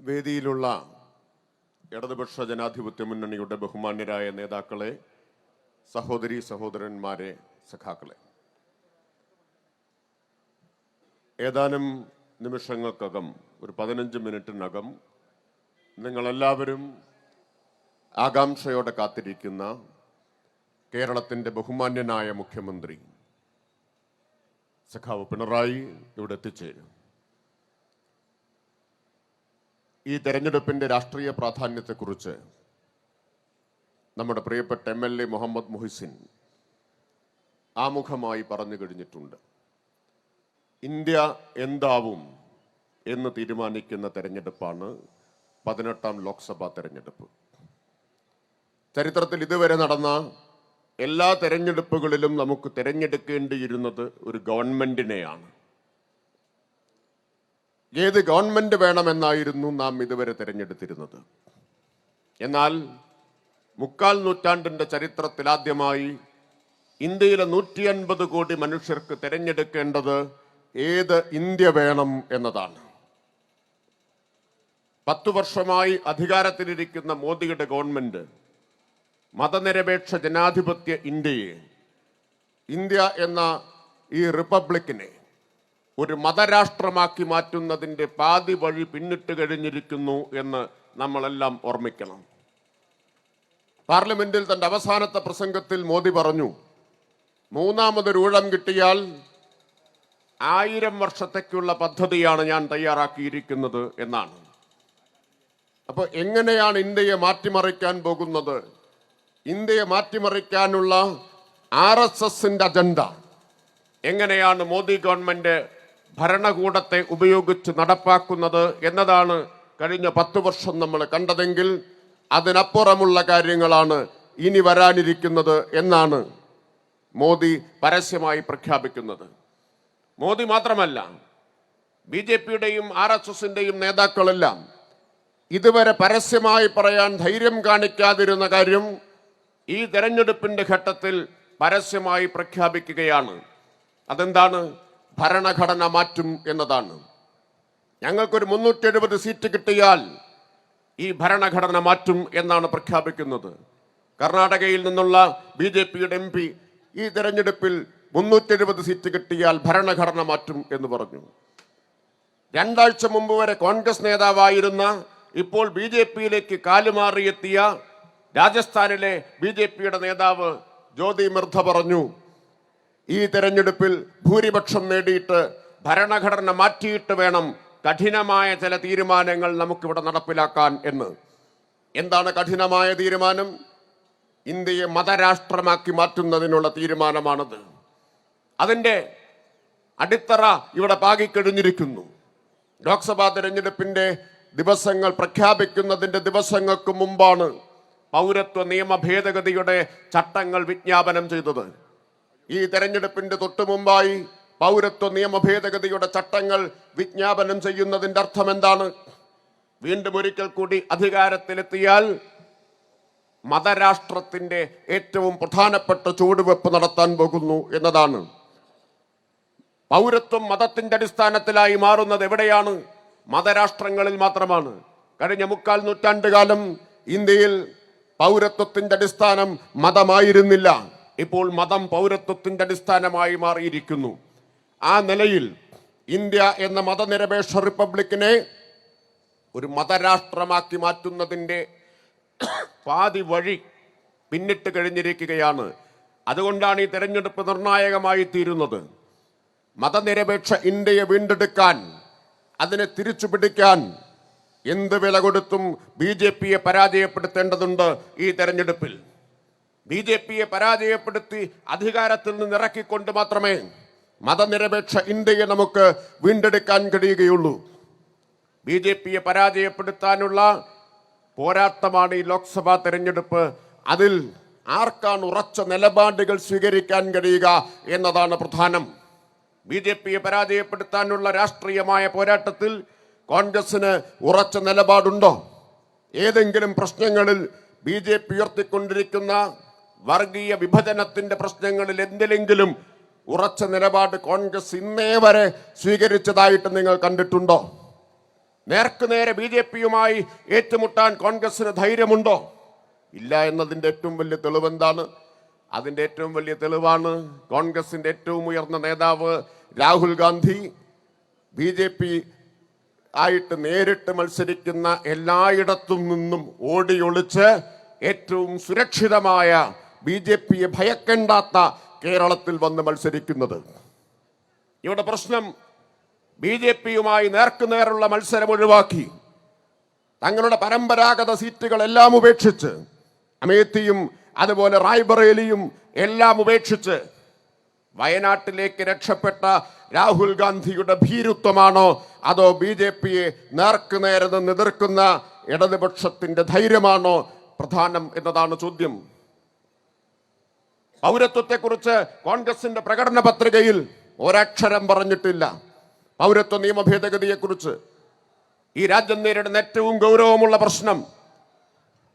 വേദിയിലുള്ള ഇടതുപക്ഷ ജനാധിപത്യ മുന്നണിയുടെ ബഹുമാന്യരായ നേതാക്കളെ സഹോദരി സഹോദരന്മാരെ സഖാക്കളെ. ഏതാനും നിമിഷങ്ങൾക്കകം ഒരു പതിനഞ്ച് മിനിറ്റിനകം നിങ്ങളെല്ലാവരും ആകാംക്ഷയോടെ കാത്തിരിക്കുന്ന കേരളത്തിന്റെ ബഹുമാന്യനായ മുഖ്യമന്ത്രി സഖാവ് പിണറായി ഇവിടെ എത്തിച്ചേരും. ഈ തെരഞ്ഞെടുപ്പിന്റെ രാഷ്ട്രീയ പ്രാധാന്യത്തെക്കുറിച്ച് നമ്മുടെ പ്രിയപ്പെട്ട M L A Muhammad Muhsin ആമുഖമായി പറഞ്ഞു കഴിഞ്ഞിട്ടുണ്ട്. ഇന്ത്യ എന്താവും എന്ന് തീരുമാനിക്കുന്ന തെരഞ്ഞെടുപ്പാണ് പതിനെട്ടാം ലോക്സഭാ തെരഞ്ഞെടുപ്പ്. ചരിത്രത്തിൽ ഇതുവരെ നടന്ന എല്ലാ തെരഞ്ഞെടുപ്പുകളിലും നമുക്ക് തിരഞ്ഞെടുക്കേണ്ടിയിരുന്നത് ഒരു ഗവൺമെന്റിനെയാണ്. ഏത് ഗവൺമെന്റ് വേണമെന്നായിരുന്നു നാം ഇതുവരെ തിരഞ്ഞെടുത്തിരുന്നത്. എന്നാൽ മുക്കാൽ നൂറ്റാണ്ടിന്റെ ചരിത്രത്തിലാദ്യമായി ഇന്ത്യയിലെ നൂറ്റി അൻപത് കോടി മനുഷ്യർക്ക് തിരഞ്ഞെടുക്കേണ്ടത് ഏത് ഇന്ത്യ വേണം എന്നതാണ്. പത്തു വർഷമായി അധികാരത്തിലിരിക്കുന്ന മോദിയുടെ ഗവൺമെന്റ് മതനിരപേക്ഷ ജനാധിപത്യ ഇന്ത്യയെ ഇന്ത്യ എന്ന ഈ റിപ്പബ്ലിക്കിനെ ഒരു മതരാഷ്ട്രമാക്കി മാറ്റുന്നതിന്റെ പാതി വഴി പിന്നിട്ട് കഴിഞ്ഞിരിക്കുന്നു എന്ന് നമ്മളെല്ലാം ഓർമ്മിക്കണം. പാർലമെന്റിൽ തന്റെ അവസാനത്തെ പ്രസംഗത്തിൽ മോദി പറഞ്ഞു മൂന്നാമതൊരു ഊഴം കിട്ടിയാൽ ആയിരം വർഷത്തേക്കുള്ള പദ്ധതിയാണ് ഞാൻ തയ്യാറാക്കിയിരിക്കുന്നത് എന്നാണ്. അപ്പോൾ എങ്ങനെയാണ് ഇന്ത്യയെ മാറ്റിമറിക്കാൻ പോകുന്നത്? ഇന്ത്യയെ മാറ്റിമറിക്കാനുള്ള ആർ എസ് എസിന്റെ അജണ്ട. എങ്ങനെയാണ് മോദി ഗവൺമെന്റ് ഭരണകൂടത്തെ ഉപയോഗിച്ച് നടപ്പാക്കുന്നത് എന്നതാണ് കഴിഞ്ഞ പത്ത് വർഷം നമ്മൾ കണ്ടതെങ്കിൽ അതിനപ്പുറമുള്ള കാര്യങ്ങളാണ് ഇനി വരാനിരിക്കുന്നത് എന്നാണ് മോദി പരസ്യമായി പ്രഖ്യാപിക്കുന്നത്. മോദി മാത്രമല്ല ബി ജെ പിയുടെയും ആർ എസ് എസിന്റെയും നേതാക്കളെല്ലാം ഇതുവരെ പരസ്യമായി പറയാൻ ധൈര്യം കാണിക്കാതിരുന്ന കാര്യം ഈ തെരഞ്ഞെടുപ്പിന്റെ ഘട്ടത്തിൽ പരസ്യമായി പ്രഖ്യാപിക്കുകയാണ്. അതെന്താണ്? ഭരണഘടന മാറ്റും എന്നതാണ്. ഞങ്ങൾക്കൊരു മുന്നൂറ്റി എഴുപത് സീറ്റ് കിട്ടിയാൽ ഈ ഭരണഘടന മാറ്റും എന്നാണ് പ്രഖ്യാപിക്കുന്നത്. കർണാടകയിൽ നിന്നുള്ള ബി ജെ പിയുടെ എം പി ഈ തെരഞ്ഞെടുപ്പിൽ മുന്നൂറ്റി എഴുപത് സീറ്റ് കിട്ടിയാൽ ഭരണഘടന മാറ്റും എന്ന് പറഞ്ഞു. രണ്ടാഴ്ച മുമ്പ് വരെ കോൺഗ്രസ് നേതാവായിരുന്ന ഇപ്പോൾ ബി ജെ പിയിലേക്ക് കാലുമാറിയെത്തിയ രാജസ്ഥാനിലെ ബി ജെ പിയുടെ നേതാവ് ജ്യോതി മിർധ പറഞ്ഞു ഈ തെരഞ്ഞെടുപ്പിൽ ഭൂരിപക്ഷം നേടിയിട്ട് ഭരണഘടന മാറ്റിയിട്ട് വേണം കഠിനമായ ചില തീരുമാനങ്ങൾ നമുക്കിവിടെ നടപ്പിലാക്കാൻ എന്ന്. എന്താണ് കഠിനമായ തീരുമാനം? ഇന്ത്യയെ മതരാഷ്ട്രമാക്കി മാറ്റുന്നതിനുള്ള തീരുമാനമാണത്. അതിന്റെ അടിത്തറ ഇവിടെ പാകിക്കഴിഞ്ഞിരിക്കുന്നു. ലോക്സഭാ തെരഞ്ഞെടുപ്പിന്റെ ദിവസങ്ങൾ പ്രഖ്യാപിക്കുന്നതിന്റെ ദിവസങ്ങൾക്ക് മുമ്പാണ് പൗരത്വ നിയമ ഭേദഗതിയുടെ ചട്ടങ്ങൾ വിജ്ഞാപനം ചെയ്തത്. ഈ തെരഞ്ഞെടുപ്പിന്റെ തൊട്ടു മുമ്പായി പൗരത്വ നിയമ ഭേദഗതിയുടെ ചട്ടങ്ങൾ വിജ്ഞാപനം ചെയ്യുന്നതിന്റെ അർത്ഥം എന്താണ്? വീണ്ടും ഒരിക്കൽ കൂടി അധികാരത്തിലെത്തിയാൽ മതരാഷ്ട്രത്തിന്റെ ഏറ്റവും പ്രധാനപ്പെട്ട ചുവടുവെപ്പ് നടത്താൻ പോകുന്നു എന്നതാണ്. പൗരത്വം മതത്തിന്റെ അടിസ്ഥാനത്തിലായി മാറുന്നത് എവിടെയാണ്? മതരാഷ്ട്രങ്ങളിൽ മാത്രമാണ്. കഴിഞ്ഞ മുക്കാൽ നൂറ്റാണ്ട് കാലം ഇന്ത്യയിൽ പൗരത്വത്തിന്റെ അടിസ്ഥാനം മതമായിരുന്നില്ല. ഇപ്പോൾ മതം പൗരത്വത്തിന്റെ അടിസ്ഥാനമായി മാറിയിരിക്കുന്നു. ആ നിലയിൽ ഇന്ത്യ എന്ന മതനിരപേക്ഷ റിപ്പബ്ലിക്കിനെ ഒരു മതരാഷ്ട്രമാക്കി മാറ്റുന്നതിന്റെ പാതി വഴി പിന്നിട്ട് കഴിഞ്ഞിരിക്കുകയാണ്. അതുകൊണ്ടാണ് ഈ തെരഞ്ഞെടുപ്പ് നിർണായകമായി തീരുന്നത്. മതനിരപേക്ഷ ഇന്ത്യയെ വീണ്ടെടുക്കാൻ അതിനെ തിരിച്ചു പിടിക്കാൻ എന്ത് വില കൊടുത്തും ബി ജെ പിയെ പരാജയപ്പെടുത്തേണ്ടതുണ്ട് ഈ തെരഞ്ഞെടുപ്പിൽ. ബി ജെ പിയെ പരാജയപ്പെടുത്തി അധികാരത്തിൽ നിന്ന് ഇറക്കിക്കൊണ്ട് മാത്രമേ മതനിരപേക്ഷ ഇന്ത്യയെ നമുക്ക് വീണ്ടെടുക്കാൻ കഴിയുകയുള്ളൂ. ബി ജെ പിയെ പരാജയപ്പെടുത്താനുള്ള പോരാട്ടമാണ് ഈ ലോക്സഭാ തെരഞ്ഞെടുപ്പ്. അതിൽ ആർക്കാണ് ഉറച്ച നിലപാടുകൾ സ്വീകരിക്കാൻ കഴിയുക എന്നതാണ് പ്രധാനം. ബി ജെ പിയെ പരാജയപ്പെടുത്താനുള്ള രാഷ്ട്രീയമായ പോരാട്ടത്തിൽ കോൺഗ്രസിന് ഉറച്ച നിലപാടുണ്ടോ? ഏതെങ്കിലും പ്രശ്നങ്ങളിൽ ബി ജെ പി ഉയർത്തിക്കൊണ്ടിരിക്കുന്ന വർഗീയ വിഭജനത്തിന്റെ പ്രശ്നങ്ങളിൽ എന്തിലെങ്കിലും ഉറച്ച നിലപാട് കോൺഗ്രസ് ഇന്നേ വരെ സ്വീകരിച്ചതായിട്ട് നിങ്ങൾ കണ്ടിട്ടുണ്ടോ? നേർക്കുനേരെ ബി ജെ പിയുമായി ഏറ്റുമുട്ടാൻ കോൺഗ്രസിന് ധൈര്യമുണ്ടോ? ഇല്ല എന്നതിന്റെ ഏറ്റവും വലിയ തെളിവെന്താണ്? അതിന്റെ ഏറ്റവും വലിയ തെളിവാണ് കോൺഗ്രസിന്റെ ഏറ്റവും ഉയർന്ന നേതാവ് Rahul Gandhi. B J P ആയിട്ട് നേരിട്ട് മത്സരിക്കുന്ന എല്ലായിടത്തും നിന്നും ഓടിയൊളിച്ച് ഏറ്റവും സുരക്ഷിതമായ ബി ജെ പിയെ ഭയക്കേണ്ടാത്ത കേരളത്തിൽ വന്ന് മത്സരിക്കുന്നത്. ഇവിടെ പ്രശ്നം ബി ജെ പിയുമായി നേർക്കുനേറുള്ള മത്സരം ഒഴിവാക്കി. തങ്ങളുടെ പരമ്പരാഗത സീറ്റുകളെല്ലാം ഉപേക്ഷിച്ച് അമേത്തിയും അതുപോലെ റായ്ബറേലിയും എല്ലാം ഉപേക്ഷിച്ച് വയനാട്ടിലേക്ക് രക്ഷപ്പെട്ട രാഹുൽ ഗാന്ധിയുടെ ഭീരുത്വമാണോ അതോ ബി ജെ പിയെ നേർക്കുനേരെ നിന്ന് എതിർക്കുന്ന ഇടതുപക്ഷത്തിന്റെ ധൈര്യമാണോ പ്രധാനം എന്നതാണ് ചോദ്യം. പൗരത്വത്തെക്കുറിച്ച് കോൺഗ്രസിന്റെ പ്രകടന പത്രികയിൽ ഒരക്ഷരം പറഞ്ഞിട്ടില്ല. പൗരത്വ നിയമ ഭേദഗതിയെക്കുറിച്ച്. ഈ രാജ്യം നേരിടുന്ന ഏറ്റവും ഗൗരവമുള്ള പ്രശ്നം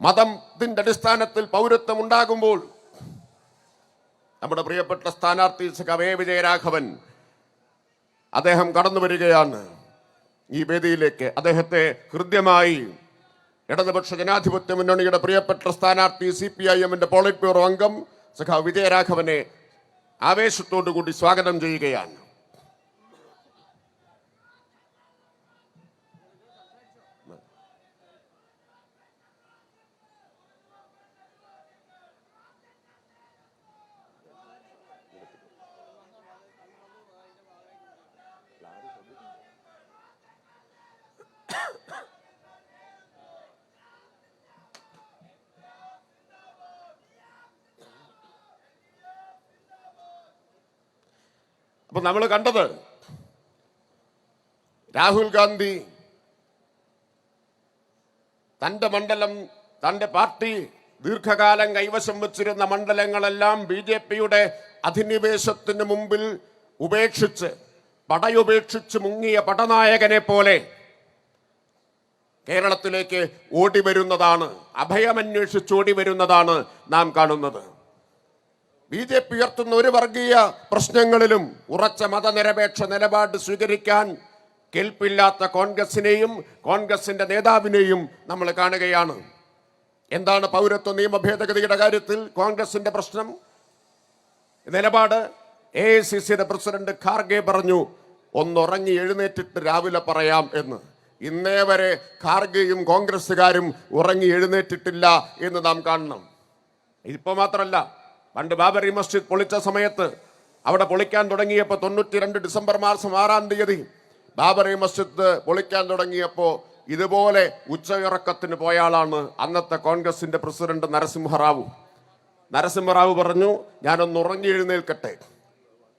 മതത്തിന്റെ അടിസ്ഥാനത്തിൽ പൗരത്വം ഉണ്ടാകുമ്പോൾ നമ്മുടെ പ്രിയപ്പെട്ട സ്ഥാനാർത്ഥി കവേ വിജയരാഘവൻ അദ്ദേഹം കടന്നു വരികയാണ്. ഈ വേദിയിലേക്ക് അദ്ദേഹത്തെ ഹൃദ്യമായി ഇടതുപക്ഷ ജനാധിപത്യ മുന്നണിയുടെ പ്രിയപ്പെട്ട സ്ഥാനാർത്ഥി സി പി ഐ എമ്മിന്റെ പോളിറ്റ് ബ്യൂറോ അംഗം സഖാ വിജയരാഘവനെ ആവേശത്തോടു കൂടി സ്വാഗതം ചെയ്യുകയാണ്. അപ്പൊ നമ്മൾ കണ്ടത് രാഹുൽ ഗാന്ധി തന്റെ മണ്ഡലം തന്റെ പാർട്ടി ദീർഘകാലം കൈവശം വച്ചിരുന്ന മണ്ഡലങ്ങളെല്ലാം ബി ജെ പിയുടെ അധിനിവേശത്തിന് മുമ്പിൽ ഉപേക്ഷിച്ച് പടയുപേക്ഷിച്ച് മുങ്ങിയ പടനായകനെ പോലെ കേരളത്തിലേക്ക് ഓടി വരുന്നതാണ് അഭയമന്വേഷിച്ച് ഓടി വരുന്നതാണ് നാം കാണുന്നത്. ബി ജെ പി ഉയർത്തുന്ന ഒരു വർഗീയ പ്രശ്നങ്ങളിലും ഉറച്ച മതനിരപേക്ഷ നിലപാട് സ്വീകരിക്കാൻ കെൽപ്പില്ലാത്ത കോൺഗ്രസിനെയും കോൺഗ്രസിന്റെ നേതാവിനെയും നമ്മൾ കാണുകയാണ്. എന്താണ് പൗരത്വ നിയമ ഭേദഗതിയുടെ കാര്യത്തിൽ കോൺഗ്രസിന്റെ പ്രശ്നം? നിലപാട്? എ ഐ സി സിയുടെ പ്രസിഡന്റ് ഖാർഗെ പറഞ്ഞു ഒന്നുറങ്ങി എഴുന്നേറ്റിട്ട് രാവിലെ പറയാം എന്ന്. ഇന്നേ വരെ ഖാർഗെയും കോൺഗ്രസ്സുകാരും ഉറങ്ങി എഴുന്നേറ്റിട്ടില്ല എന്ന് നാം കാണണം. ഇപ്പൊ മാത്രമല്ല പണ്ട് ബാബറി മസ്ജിദ് പൊളിച്ച സമയത്ത് അവിടെ പൊളിക്കാൻ തുടങ്ങിയപ്പോൾ തൊണ്ണൂറ്റി രണ്ട് ഡിസംബർ മാസം ആറാം തീയതി ബാബറി മസ്ജിദ് പൊളിക്കാൻ തുടങ്ങിയപ്പോൾ ഇതുപോലെ ഉച്ചയിറക്കത്തിന് പോയ ആളാണ് അന്നത്തെ കോൺഗ്രസിന്റെ പ്രസിഡന്റ് നരസിംഹറാവു നരസിംഹറാവു പറഞ്ഞു ഞാനൊന്ന് ഉറങ്ങി എഴുന്നേൽക്കട്ടെ.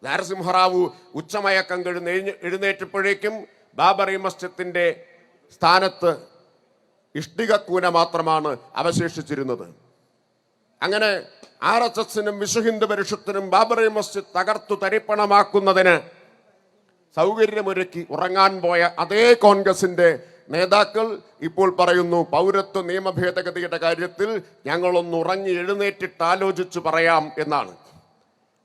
നരസിംഹറാവു ഉച്ചമയക്കം കഴിഞ്ഞ് എഴുന്ന- എഴുന്നേറ്റപ്പോഴേക്കും ബാബറി മസ്ജിദിന്റെ സ്ഥാനത്ത് ഇഷ്ടികക്കൂന മാത്രമാണ് അവശേഷിച്ചിരുന്നത്. അങ്ങനെ ആർ എസ് എസിനും വിശ്വഹിന്ദു പരിഷത്തിനും ബാബറി മസ്ജിദ് തകർത്തു തരിപ്പണമാക്കുന്നതിന് സൗകര്യമൊരുക്കി ഉറങ്ങാൻ പോയ അതേ കോൺഗ്രസിന്റെ നേതാക്കൾ ഇപ്പോൾ പറയുന്നു പൗരത്വ നിയമ ഭേദഗതിയുടെ കാര്യത്തിൽ ഞങ്ങളൊന്ന് ഉറങ്ങി എഴുന്നേറ്റിട്ട് ആലോചിച്ച് പറയാം എന്നാണ്.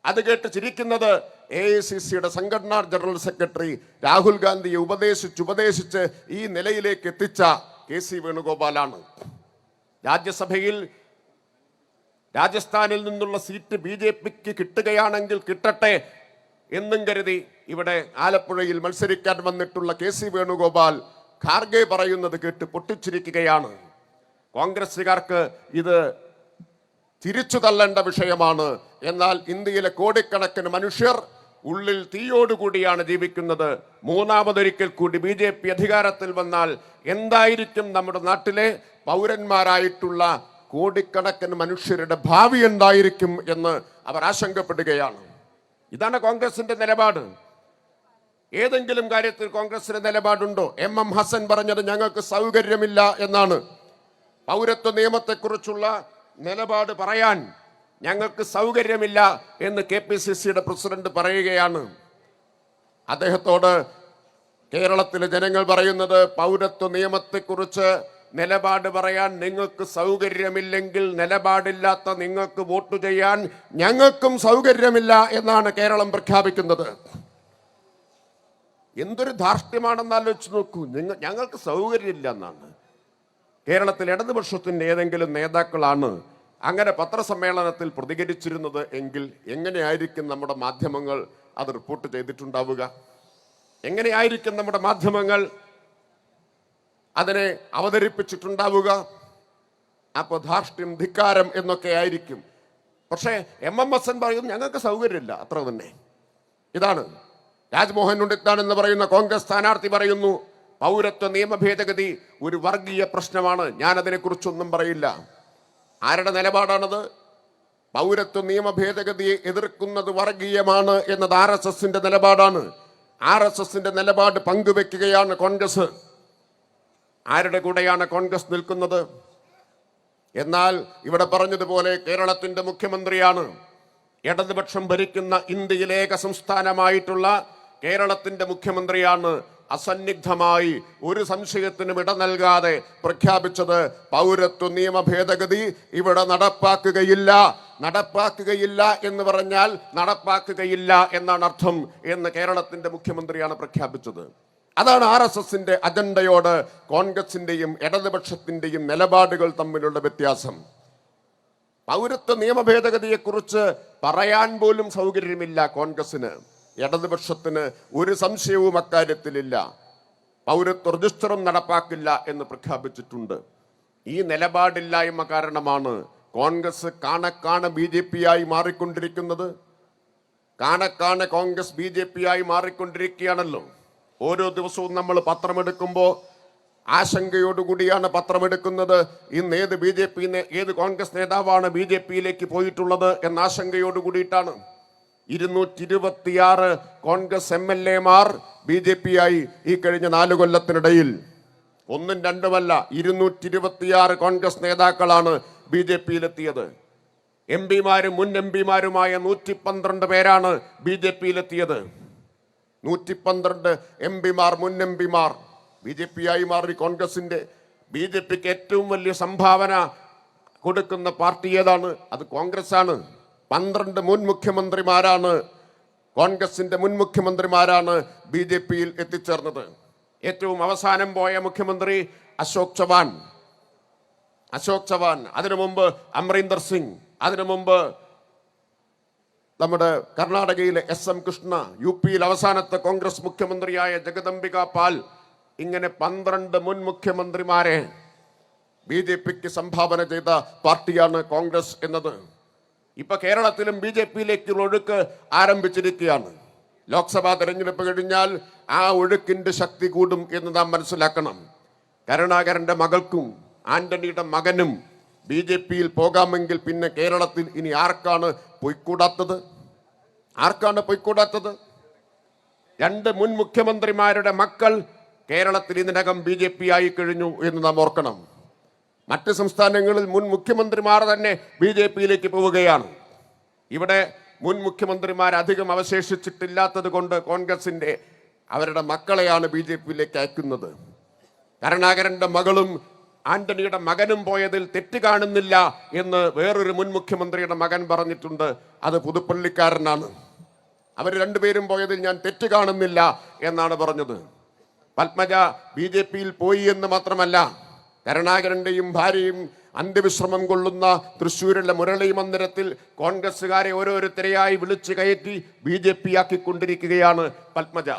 അത് കേട്ട് ചിരിക്കുന്നത് എ ഐ സി സിയുടെ സംഘടനാ ജനറൽ സെക്രട്ടറി രാഹുൽ ഗാന്ധിയെ ഉപദേശിച്ച് ഉപദേശിച്ച് ഈ നിലയിലേക്ക് എത്തിച്ച കെ സി വേണുഗോപാലാണ്. രാജ്യസഭയിൽ രാജസ്ഥാനിൽ നിന്നുള്ള സീറ്റ് ബി ജെ പിക്ക് കിട്ടുകയാണെങ്കിൽ കിട്ടട്ടെ എന്നും കരുതി ഇവിടെ ആലപ്പുഴയിൽ മത്സരിക്കാൻ വന്നിട്ടുള്ള കെ സി വേണുഗോപാൽ ഖാർഗെ പറയുന്നത് കേട്ട് പൊട്ടിച്ചിരിക്കുകയാണ്. കോൺഗ്രസുകാർക്ക് ഇത് തിരിച്ചു തള്ളേണ്ട വിഷയമാണ്. എന്നാൽ ഇന്ത്യയിലെ കോടിക്കണക്കിന് മനുഷ്യർ ഉള്ളിൽ തീയോടുകൂടിയാണ് ജീവിക്കുന്നത്. മൂന്നാമതൊരിക്കൽ കൂടി ബി ജെ പി അധികാരത്തിൽ വന്നാൽ എന്തായിരിക്കും നമ്മുടെ നാട്ടിലെ പൗരന്മാരായിട്ടുള്ള കോടിക്കണക്കിന് മനുഷ്യരുടെ ഭാവി എന്തായിരിക്കും എന്ന് അവർ ആശങ്കപ്പെടുകയാണ്. ഇതാണ് കോൺഗ്രസിന്റെ നിലപാട്. ഏതെങ്കിലും കാര്യത്തിൽ കോൺഗ്രസിന്റെ നിലപാടുണ്ടോ? എം എം ഹസൻ പറഞ്ഞത് ഞങ്ങൾക്ക് സൗകര്യമില്ല എന്നാണ്. പൗരത്വ നിയമത്തെക്കുറിച്ചുള്ള നിലപാട് പറയാൻ ഞങ്ങൾക്ക് സൗകര്യമില്ല എന്ന് കെ പി സി സിയുടെ പ്രസിഡന്റ് പറയുകയാണ്. അദ്ദേഹത്തോട് കേരളത്തിലെ ജനങ്ങൾ പറയുന്നത് പൗരത്വ നിയമത്തെക്കുറിച്ച് നിലപാട് പറയാൻ നിങ്ങൾക്ക് സൗകര്യമില്ലെങ്കിൽ നിലപാടില്ലാത്ത നിങ്ങൾക്ക് വോട്ട് ചെയ്യാൻ ഞങ്ങൾക്കും സൗകര്യമില്ല എന്നാണ് കേരളം പ്രഖ്യാപിക്കുന്നത്. എന്തൊരു ധാർഷ്ട്യമാണെന്ന് ആലോചിച്ച് നോക്കൂ. നിങ്ങൾ ഞങ്ങൾക്ക് സൗകര്യമില്ല എന്നാണ്. കേരളത്തിൽ ഇടതുപക്ഷത്തിന്റെ ഏതെങ്കിലും നേതാക്കളാണ് അങ്ങനെ പത്രസമ്മേളനത്തിൽ പ്രതികരിച്ചിരുന്നത് എങ്കിൽ എങ്ങനെയായിരിക്കും നമ്മുടെ മാധ്യമങ്ങൾ അത് റിപ്പോർട്ട് ചെയ്തിട്ടുണ്ടാവുക? എങ്ങനെയായിരിക്കും നമ്മുടെ മാധ്യമങ്ങൾ അതിനെ അവതരിപ്പിച്ചിട്ടുണ്ടാവുക. അപ്പൊ ധാർഷ്ട്യം ധിക്കാരം എന്നൊക്കെ ആയിരിക്കും. പക്ഷേ എം എം എസ് എൻ പറയും ഞങ്ങൾക്ക് സൗകര്യമില്ല അത്ര തന്നെ. ഇതാണ്. രാജ്മോഹൻ ഉണ്ണിത്താൻ എന്ന് പറയുന്ന കോൺഗ്രസ് സ്ഥാനാർത്ഥി പറയുന്നു പൗരത്വ നിയമ ഭേദഗതി ഒരു വർഗീയ പ്രശ്നമാണ് ഞാൻ അതിനെക്കുറിച്ചൊന്നും പറയില്ല. ആരുടെ നിലപാടാണത്? പൗരത്വ നിയമ ഭേദഗതിയെ എതിർക്കുന്നത് വർഗീയമാണ് എന്നത് ആർ എസ് എസിന്റെ നിലപാടാണ്. ആർ എസ് എസിന്റെ നിലപാട് പങ്കുവെക്കുകയാണ് കോൺഗ്രസ്. ആരുടെ കൂടെയാണ് കോൺഗ്രസ് നിൽക്കുന്നത്? എന്നാൽ ഇവിടെ പറഞ്ഞതുപോലെ കേരളത്തിന്റെ മുഖ്യമന്ത്രിയാണ്. ഇടതുപക്ഷം ഭരിക്കുന്ന ഇന്ത്യയിലെ ഏക സംസ്ഥാനമായിട്ടുള്ള കേരളത്തിന്റെ മുഖ്യമന്ത്രിയാണ് അസന്നിഗ്ധമായി ഒരു സംശയത്തിനും ഇട നൽകാതെ പ്രഖ്യാപിച്ചത് പൗരത്വ നിയമ ഭേദഗതി ഇവിടെ നടപ്പാക്കുകയില്ല. നടപ്പാക്കുകയില്ല എന്ന് പറഞ്ഞാൽ നടപ്പാക്കുകയില്ല എന്നാണ് അർത്ഥം എന്ന് കേരളത്തിന്റെ മുഖ്യമന്ത്രിയാണ് പ്രഖ്യാപിച്ചത്. അതാണ് ആർ എസ് എസിന്റെ അജണ്ടയോട് കോൺഗ്രസിന്റെയും ഇടതുപക്ഷത്തിന്റെയും നിലപാടുകൾ തമ്മിലുള്ള വ്യത്യാസം. പൗരത്വ നിയമ ഭേദഗതിയെക്കുറിച്ച് പറയാൻ പോലും സൗകര്യമില്ല കോൺഗ്രസിന് ഇടതുപക്ഷത്തിന് ഒരു സംശയവും അക്കാര്യത്തിലില്ല. പൗരത്വ രജിസ്റ്ററും നടപ്പാക്കില്ല എന്ന് പ്രഖ്യാപിച്ചിട്ടുണ്ട്. ഈ നിലപാടില്ലായ്മ കാരണമാണ് കോൺഗ്രസ് കാണക്കാണ ബി ജെ പി ആയി മാറിക്കൊണ്ടിരിക്കുന്നത്. കാണക്കാണ കോൺഗ്രസ് ബി ജെ പി ആയി മാറിക്കൊണ്ടിരിക്കുകയാണല്ലോ. ഓരോ ദിവസവും നമ്മൾ പത്രമെടുക്കുമ്പോൾ ആശങ്കയോടുകൂടിയാണ് പത്രമെടുക്കുന്നത്. ഇന്ന് ഏത് ബി ജെ പി ഏത് കോൺഗ്രസ് നേതാവാണ് ബി ജെ പിയിലേക്ക് പോയിട്ടുള്ളത് എന്ന ആശങ്കയോട് കൂടിയിട്ടാണ് ഇരുന്നൂറ്റി ഇരുപത്തിയാറ് കോൺഗ്രസ് എം എൽ എമാർ ബി ജെ പി ആയി ഈ കഴിഞ്ഞ നാല് കൊല്ലത്തിനിടയിൽ. ഒന്നും രണ്ടുമല്ല ഇരുന്നൂറ്റി ഇരുപത്തിയാറ് കോൺഗ്രസ് നേതാക്കളാണ് ബി ജെ പിയിലെത്തിയത്. എം പിമാരും മുൻ എം പിമാരുമായ നൂറ്റി പന്ത്രണ്ട് പേരാണ് ബി ജെ പിയിലെത്തിയത്. നൂറ്റി പന്ത്രണ്ട് എം പിമാർ മുൻ എം പിമാർ. ബി ജെ പി ആയി മാറി കോൺഗ്രസിന്റെ. ബി ജെ പിക്ക് ഏറ്റവും വലിയ സംഭാവന കൊടുക്കുന്ന പാർട്ടി ഏതാണ്? അത് കോൺഗ്രസ് ആണ് പന്ത്രണ്ട് മുൻ മുഖ്യമന്ത്രിമാരാണ്. കോൺഗ്രസിന്റെ മുൻ മുഖ്യമന്ത്രിമാരാണ് ബി ജെ പിയിൽ എത്തിച്ചേർന്നത്. ഏറ്റവും അവസാനം പോയ മുഖ്യമന്ത്രി അശോക് ചവാൻ. അശോക് ചവാൻ. അതിനു മുമ്പ് അമരീന്ദർ സിംഗ്. അതിനു മുമ്പ് നമ്മുടെ കർണാടകയിലെ എസ് എം കൃഷ്ണ യു പിയിൽ അവസാനത്തെ കോൺഗ്രസ് മുഖ്യമന്ത്രിയായ ജഗദംബിക പാൽ ഇങ്ങനെ പന്ത്രണ്ട് മുൻ മുഖ്യമന്ത്രിമാരെ ബി ജെ പിക്ക് സംഭാവന ചെയ്ത പാർട്ടിയാണ് കോൺഗ്രസ് എന്നത്. ഇപ്പൊ കേരളത്തിലും ബി ജെ പിയിലേക്കുള്ള ഒഴുക്ക് ആരംഭിച്ചിരിക്കുകയാണ്. ലോക്സഭാ തെരഞ്ഞെടുപ്പ് കഴിഞ്ഞാൽ ആ ഒഴുക്കിന്റെ ശക്തി കൂടും എന്ന് നാം മനസ്സിലാക്കണം. കരുണാകരന്റെ മകൾക്കും ആന്റണിയുടെ മകനും ബി ജെ പിയിൽ പോകാമെങ്കിൽ പിന്നെ കേരളത്തിൽ ഇനി ആർക്കാണ് പൊയ്ക്കൂടാത്തത്? ആർക്കാണ് പൊയ്ക്കൂടാത്തത്? രണ്ട് മുൻ മുഖ്യമന്ത്രിമാരുടെ മക്കൾ കേരളത്തിൽ ഇതിനകം ബി ജെ പി ആയി കഴിഞ്ഞു എന്ന് നാം ഓർക്കണം. മറ്റ് സംസ്ഥാനങ്ങളിൽ മുൻ മുഖ്യമന്ത്രിമാർ തന്നെ ബി ജെ പിയിലേക്ക് പോവുകയാണ്. ഇവിടെ മുൻ മുഖ്യമന്ത്രിമാർ അധികം അവശേഷിച്ചിട്ടില്ലാത്തത് കൊണ്ട് കോൺഗ്രസിന്റെ അവരുടെ മക്കളെയാണ് ബി ജെ പിയിലേക്ക് അയക്കുന്നത്. കരുണാകരന്റെ മകളും ആന്റണിയുടെ മകനും പോയതിൽ തെറ്റ് കാണുന്നില്ല എന്ന് വേറൊരു മുൻ മുഖ്യമന്ത്രിയുടെ മകൻ പറഞ്ഞിട്ടുണ്ട്. അത് പുതുപ്പള്ളിക്കാരനാണ്. അവർ രണ്ടുപേരും പോയതിൽ ഞാൻ തെറ്റ് കാണുന്നില്ല എന്നാണ് പറഞ്ഞത്. പത്മജ ബി ജെ പിയിൽ പോയി എന്ന് മാത്രമല്ല കരുണാകരന്റെയും ഭാര്യയും അന്ത്യവിശ്രമം കൊള്ളുന്ന തൃശ്ശൂരിലെ മുരളി മന്ദിരത്തിൽ കോൺഗ്രസ്സുകാരെ ഓരോരുത്തരെയായി വിളിച്ചു കയറ്റി ബി ജെ പി ആക്കിക്കൊണ്ടിരിക്കുകയാണ് പത്മജ.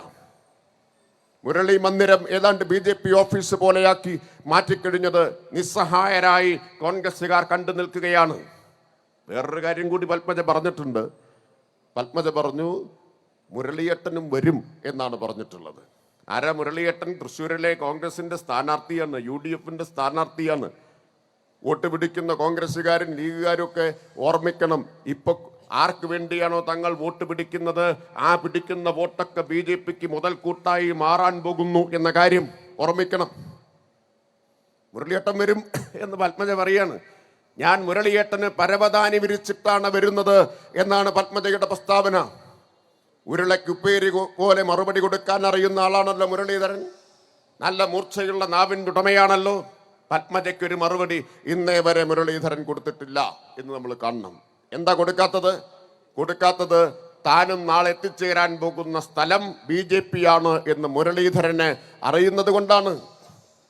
മുരളി മന്ദിരം ഏതാണ്ട് ബി ജെ പി ഓഫീസ് പോലെയാക്കി മാറ്റിക്കഴിഞ്ഞത് നിസ്സഹായരായി കോൺഗ്രസ്സുകാർ കണ്ടു നിൽക്കുകയാണ്. വേറൊരു കാര്യം കൂടി പത്മജ പറഞ്ഞിട്ടുണ്ട്. പത്മജ പറഞ്ഞു മുരളിയേട്ടനും വരും എന്നാണ് പറഞ്ഞിട്ടുള്ളത്. ആരാ മുരളിയേട്ടൻ? തൃശ്ശൂരിലെ കോൺഗ്രസിന്റെ സ്ഥാനാർത്ഥിയാണ് യു ഡി എഫിന്റെ സ്ഥാനാർത്ഥിയാണ്. വോട്ട് പിടിക്കുന്ന കോൺഗ്രസ്സുകാരും ലീഗുകാരും ഒക്കെ ഓർമ്മിക്കണം. ഇപ്പൊ ആർക്ക് വേണ്ടിയാണോ തങ്ങൾ വോട്ട് പിടിക്കുന്നത്? ആ പിടിക്കുന്ന വോട്ടൊക്കെ ബി ജെ പിക്ക് മുതൽക്കൂട്ടായി മാറാൻ പോകുന്നു എന്ന കാര്യം ഓർമ്മിക്കണം. മുരളിയേട്ടൻ വരും എന്ന് പത്മജ പറയാണ്. ഞാൻ മുരളിയേട്ടന് പരവതാനി വിരിച്ചിട്ടാണ് വരുന്നത് എന്നാണ് പത്മജയുടെ പ്രസ്താവന. ഉരുളയ്ക്കുപ്പേരി പോലെ മറുപടി കൊടുക്കാൻ അറിയുന്ന ആളാണല്ലോ മുരളീധരൻ. നല്ല മൂർച്ചയുള്ള നാവിന്റെ ഉടമയാണല്ലോ. പത്മജയ്ക്കൊരു മറുപടി ഇന്നേ വരെ മുരളീധരൻ കൊടുത്തിട്ടില്ല എന്ന് നമ്മൾ കാണണം. എന്താ കൊടുക്കാത്തത്? കൊടുക്കാത്തത് താനും നാളെ എത്തിച്ചേരാൻ പോകുന്ന സ്ഥലം ബി ജെ പി ആണ് എന്ന് മുരളീധരനെ അറിയുന്നത് കൊണ്ടാണ്.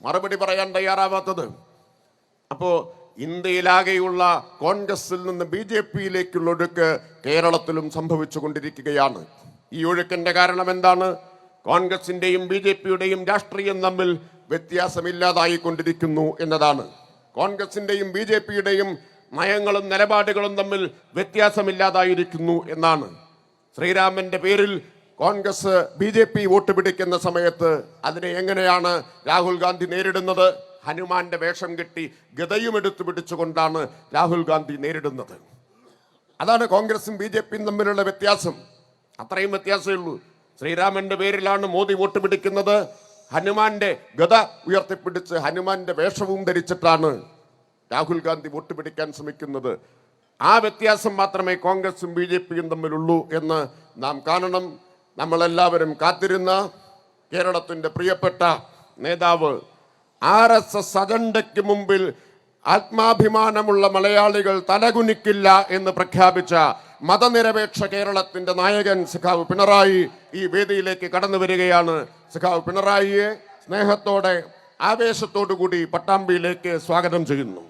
മറുപടി പറയാൻ തയ്യാറാവാത്തത്. അപ്പോ ഇന്ത്യയിലാകെയുള്ള കോൺഗ്രസിൽ നിന്ന് ബി ജെ പിയിലേക്കുള്ള ഒഴുക്ക് കേരളത്തിലും സംഭവിച്ചു കൊണ്ടിരിക്കുകയാണ് ഈ ഒഴുക്കിന്റെ കാരണം എന്താണ്? കോൺഗ്രസിന്റെയും ബി ജെ പിയുടെയും രാഷ്ട്രീയം തമ്മിൽ വ്യത്യാസമില്ലാതായിക്കൊണ്ടിരിക്കുന്നു എന്നതാണ്. കോൺഗ്രസിന്റെയും ബി ജെ പിയുടെയും നയങ്ങളും നിലപാടുകളും തമ്മിൽ വ്യത്യാസമില്ലാതായിരിക്കുന്നു എന്നാണ്. ശ്രീരാമന്റെ പേരിൽ Congress B J P vote പിടിക്കുന്ന സമയത്ത് അതിനെ എങ്ങനെയാണ് രാഹുൽ ഗാന്ധി നേരിടുന്നത്? ഹനുമാന്റെ വേഷം കെട്ടി ഗതയും എടുത്തു പിടിച്ചുകൊണ്ടാണ് രാഹുൽ ഗാന്ധി നേരിടുന്നത്. അതാണ് കോൺഗ്രസും ബി ജെ പിയും തമ്മിലുള്ള വ്യത്യാസം. അത്രയും വ്യത്യാസമേ ഉള്ളൂ. ശ്രീരാമന്റെ പേരിലാണ് മോദി വോട്ട് പിടിക്കുന്നത്. ഹനുമാന്റെ ഗത ഉയർത്തിപ്പിടിച്ച് ഹനുമാന്റെ വേഷവും ധരിച്ചിട്ടാണ് രാഹുൽ ഗാന്ധി വോട്ട് പിടിക്കാൻ ശ്രമിക്കുന്നത് ആ വ്യത്യാസം മാത്രമേ കോൺഗ്രസും ബി ജെ പിയും തമ്മിലുള്ളൂ എന്ന് നാം കാണണം. നമ്മളെല്ലാവരും കാത്തിരുന്ന കേരളത്തിന്റെ പ്രിയപ്പെട്ട നേതാവ് ആർ എസ് എസ് അജണ്ടയ്ക്ക് മുമ്പിൽ ആത്മാഭിമാനമുള്ള മലയാളികൾ തലകുനിക്കില്ല എന്ന് പ്രഖ്യാപിച്ച മതനിരപേക്ഷ കേരളത്തിന്റെ നായകൻ സഖാവ് പിണറായി ഈ വേദിയിലേക്ക് കടന്നു വരികയാണ്. സഖാവ് പിണറായിയെ സ്നേഹത്തോടെ ആവേശത്തോടു കൂടി പട്ടാമ്പിയിലേക്ക് സ്വാഗതം ചെയ്യുന്നു.